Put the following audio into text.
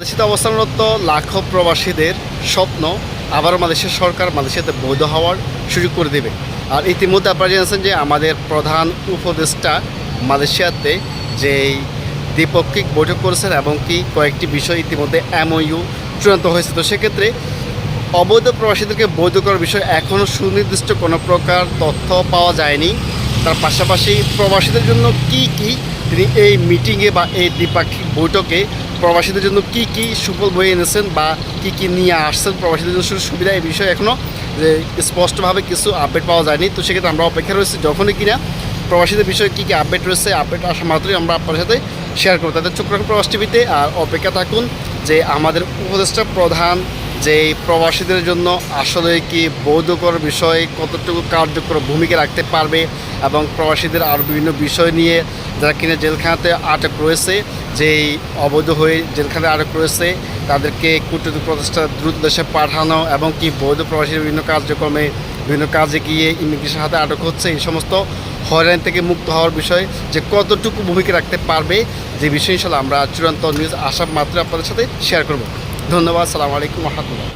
দেশে অবস্থানরত লাখো প্রবাসীদের স্বপ্ন আবারও মালয়েশিয়া সরকার মালয়েশিয়াতে বৈধ হওয়ার সুযোগ করে দেবে। আর ইতিমধ্যে আপনারা জেনেছেন যে আমাদের প্রধান উপদেষ্টা মালয়েশিয়াতে যেই দ্বিপক্ষিক বৈঠক করেছেন এবং কি কয়েকটি বিষয় ইতিমধ্যে এমওইউ চূড়ান্ত হয়েছে। তো সেক্ষেত্রে অবৈধ প্রবাসীদেরকে বৈধ করার বিষয়ে এখনও সুনির্দিষ্ট কোনো প্রকার তথ্য পাওয়া যায়নি। তার পাশাপাশি প্রবাসীদের জন্য কি কি তিনি এই মিটিংয়ে বা এই দ্বিপাক্ষিক বৈঠকে প্রবাসীদের জন্য কি কি সুফল বয়ে এনেছেন বা কি কি নিয়ে আসছেন প্রবাসীদের জন্য সুবিধা এই বিষয়ে এখনও যে স্পষ্টভাবে কিছু আপডেট পাওয়া যায়নি। তো সেক্ষেত্রে আমরা অপেক্ষা রয়েছি যখনই কিনা প্রবাসীদের বিষয়ে কী কী আপডেট রয়েছে আপডেট আসা মাত্রই আমরা আপনার সাথে শেয়ার করব। তাদের চোখ রাখুন প্রবাস টিভিতে আর অপেক্ষা থাকুন যে আমাদের উপদেষ্টা প্রধান যে প্রবাসীদের জন্য আসলে কি বৌদ্ধকর বিষয়ে, কতটুকু কার্যকর ভূমিকা রাখতে পারবে এবং প্রবাসীদের আরও বিভিন্ন বিষয় নিয়ে যারা কিনা জেলখানাতে আটক রয়েছে যেই অবৈধ হয়ে জেলখানায় আটক রয়েছে, তাদেরকে কূটনৈতিক প্রচেষ্টা দ্রুত দেশে পাঠানো এবং কি বৈধ প্রবাসীর বিভিন্ন কার্যক্রমে বিভিন্ন কাজে গিয়ে ইমিগ্রেশন হাতে আটক হচ্ছে, এই সমস্ত হয়রানি থেকে মুক্ত হওয়ার বিষয়ে যে কতটুকু ভূমিকা রাখতে পারবে, যে বিষয় ইনশাল্লাহ আমরা চূড়ান্ত নিউজ আসা মাত্র আপনাদের সাথে শেয়ার করব। ধন্যবাদ সালাম আলাইকুম রহমতুল্লাহ।